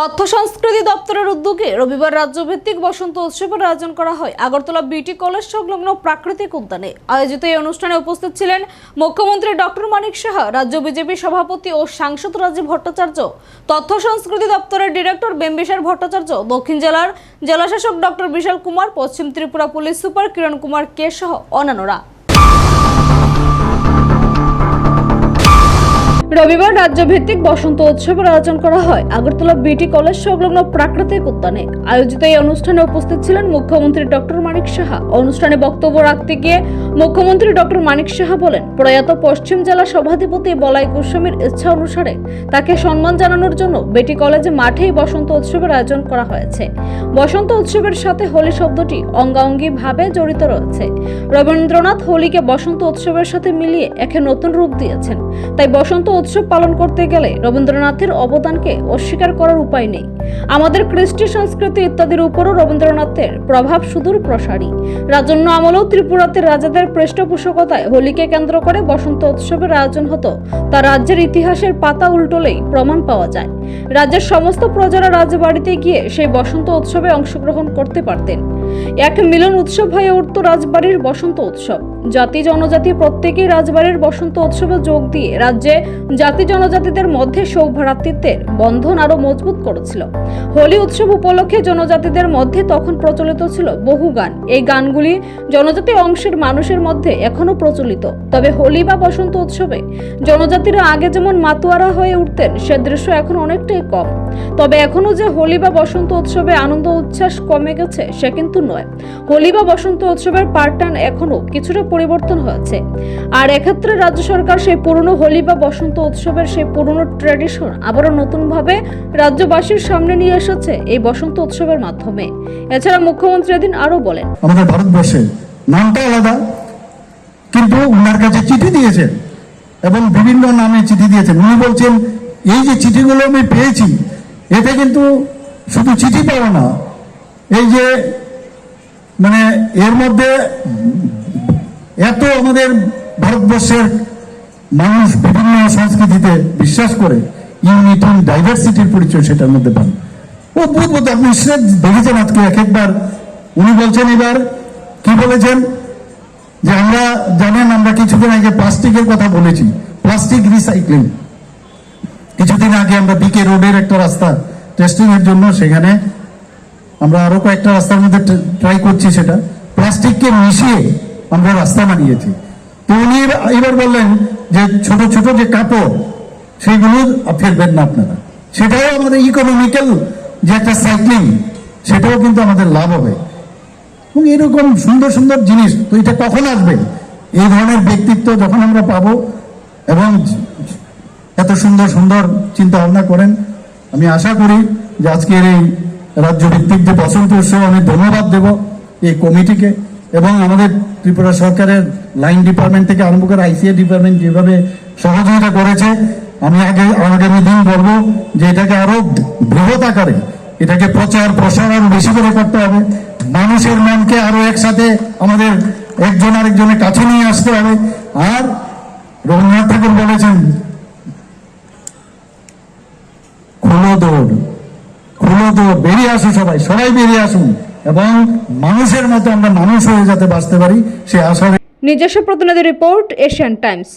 তথ্য সংস্কৃতি দপ্তরের উদ্যোগে রবিবার রাজ্যভিত্তিক বসন্ত উৎসবের আয়োজন করা হয়। আগরতলা বিটি কলেজ সংলগ্ন প্রাকৃতিক উদ্যানে আয়োজিত এই অনুষ্ঠানে উপস্থিত ছিলেন মুখ্যমন্ত্রী ডক্টর মানিক সাহা, রাজ্য বিজেপি সভাপতি ও সাংসদ রাজীব ভট্টাচার্য তথ্য সংস্কৃতি দপ্তরের ডিরেক্টর বেম্বিসার ভট্টাচার্য, দক্ষিণ জেলার জেলাশাসক ডক্টর বিশাল কুমার, পশ্চিম ত্রিপুরা পুলিশ সুপার কিরণ কুমার কে সহ অন্যান্যরা। রবিবার রাজ্যভিত্তিক বসন্ত উৎসবের আয়োজন করা হয়। আগরতলা বিটি কলেজ সংলগ্ন প্রাকৃতিক উদ্যানে আয়োজিত এই অনুষ্ঠানে উপস্থিত ছিলেন মুখ্যমন্ত্রী ডক্টর মানিক সাহা। অনুষ্ঠানে বক্তব্য রাখতে গিয়ে মুখ্যমন্ত্রী ডক্টর মানিক সাহা বলেন, প্রয়াত পশ্চিম জেলা সভাধিপতি বলাই গোস্বামীর ইচ্ছা অনুসারে তাকে সম্মান জানানোর জন্য বেটি কলেজে মাঠেই বসন্ত উৎসবের আয়োজন করা হয়েছে। বসন্ত উৎসবের সাথে হোলি শব্দটি অঙ্গাঙ্গি ভাবে জড়িত রয়েছে। রবীন্দ্রনাথ হোলিকে বসন্ত উৎসবের সাথে মিলিয়ে একে নতুন রূপ দিয়েছেন। তাই বসন্ত উৎসব পালন করতে গেলে রবীন্দ্রনাথের অবদানকে অস্বীকার করার উপায় নেই। আমাদের কৃষ্টি সংস্কৃতি ইত্যাদির উপরও রবীন্দ্রনাথের প্রভাব সুদূর প্রসারী। রাজন্য আমলেও ত্রিপুরাতে রাজাদের পৃষ্ঠপোষকতায় হোলিকে কেন্দ্র করে বসন্ত উৎসবের আয়োজন হতো। তা রাজ্যের ইতিহাসের পাতা উল্টোলেই প্রমাণ পাওয়া যায়। রাজ্যের সমস্ত প্রজারা রাজবাড়িতে গিয়ে সেই বসন্ত উৎসবে অংশগ্রহণ করতে পারতেন। এক মিলন উৎসব হয়ে উঠত রাজবাড়ির বসন্ত উৎসব। জাতি জনজাতি প্রত্যেকেই রাজবাড়ির বসন্ত উৎসবে যোগ দিয়ে রাজ্যে জাতি জনজাতিদের মধ্যে সৌভ্রাতৃত্বের বন্ধন আরও মজবুত করেছিল। হোলি উৎসব উপলক্ষে জনজাতিদের মধ্যে তখন প্রচলিত ছিল বহু গান। এই গানগুলি জনজাতি অংশের মানুষের মধ্যে এখনও প্রচলিত। তবে হোলি বা বসন্ত উৎসবে জনজাতিরা আগে যেমন মাতোয়ারা হয়ে উঠতেন, সে দৃশ্য এখন অনেকটাই কম। তবে এখনও যে হোলি বা বসন্ত উৎসবে আনন্দ উচ্ছ্বাস কমে গেছে, সে কিন্তু নয়। হোলি বা বসন্ত উৎসবের পার্টান এখনও কিছুটা পরিবর্তন হয়েছে। আর এক্ষেত্রে রাজ্য সরকার সেই পুরনো হোলি বা বসন্ত উৎসবের সেই পুরনো ট্র্যাডিশন আবারও নতুনভাবে রাজ্যবাসীর সামনে নিয়ে এসেছে এই বসন্ত উৎসবের মাধ্যমে। এছাড়া মুখ্যমন্ত্রী এদিন আরও বলেন, আমাদের ভারতবর্ষে নামটা আলাদা, কিন্তু উনার কাছে চিঠি দিয়েছেন এবং বিভিন্ন নামে চিঠি দিয়েছেন। উনি বলছেন, এই যে চিঠিগুলো আমি পেয়েছি, এতে কিন্তু শুধু চিঠি পাওয়া না, এই যে মানে এর মধ্যে এত আমাদের ভারতবর্ষের মানুষ বিভিন্ন সংস্কৃতিতে বিশ্বাস করে, ইউনিটি ডাইভার্সিটির পরিচয় সেটার মধ্যে পান। অদ্ভুত অদ্ভুত আপনি নিশ্চয় দেখেছেন আজকে এক একবার। উনি বলছেন এবার, কি বলেছেন? যে আমরা জানেন, আমরা কিছুদিন আগে প্লাস্টিকের কথা বলেছি, প্লাস্টিক রিসাইক্লিং। কিছুদিন আগে আমরা বিকে রোডের একটা রাস্তা টেস্টিং এর জন্য সেখানে আমরা আরও কয়েকটা রাস্তার মধ্যে ট্রাই করছি সেটা। প্লাস্টিককে মিশিয়ে আমরা রাস্তা বানিয়েছি। তো উনি এবার- বললেন যে ছোট ছোট যে কাপড়, সেগুলো ফেলবেন না আপনারা। সেটাও আমাদের ইকোনমিক্যাল যে একটা সাইক্লিং সেটাও কিন্তু আমাদের লাভ হবে। এবং এরকম সুন্দর সুন্দর জিনিস, তো এটা কখন আসবে? এই ধরনের ব্যক্তিত্ব যখন আমরা পাবো এবং এত সুন্দর সুন্দর চিন্তা ভাবনা করেন, আমি আশা করি যে আজকের এই রাজ্য ভিত্তিক যে বসন্ত উৎসব, আমি ধন্যবাদ দেব এই কমিটিকে এবং আমাদের ত্রিপুরা সরকারের লাইন ডিপার্টমেন্ট থেকে আরম্ভ করে আইসিএ ডিপার্টমেন্ট যেভাবে সহযোগিতা করেছে, আমি আগে, আগামী দিন বলব যে এটাকে আরও বৃহৎ আকারে, এটাকে প্রচার, প্রসার আরও বেশি করে করতে হবে। মানুষের মনকে আরও একসাথে আমাদের একজন আরেকজনের কাছে নিয়ে আসতে হবে। আর রবীন্দ্রনাথ ঠাকুর বলেছেন, খুলো দৌড়। দৌড় বেরিয়ে আসি সবাই সবাই বেরিয়ে আসুন। এবং মানুষের মতো আমরা মানুষ হয়ে যাতে বাঁচতে পারি, সে আশা নিজস্ব প্রতিনিধি রিপোর্ট, এশিয়ান টাইমস।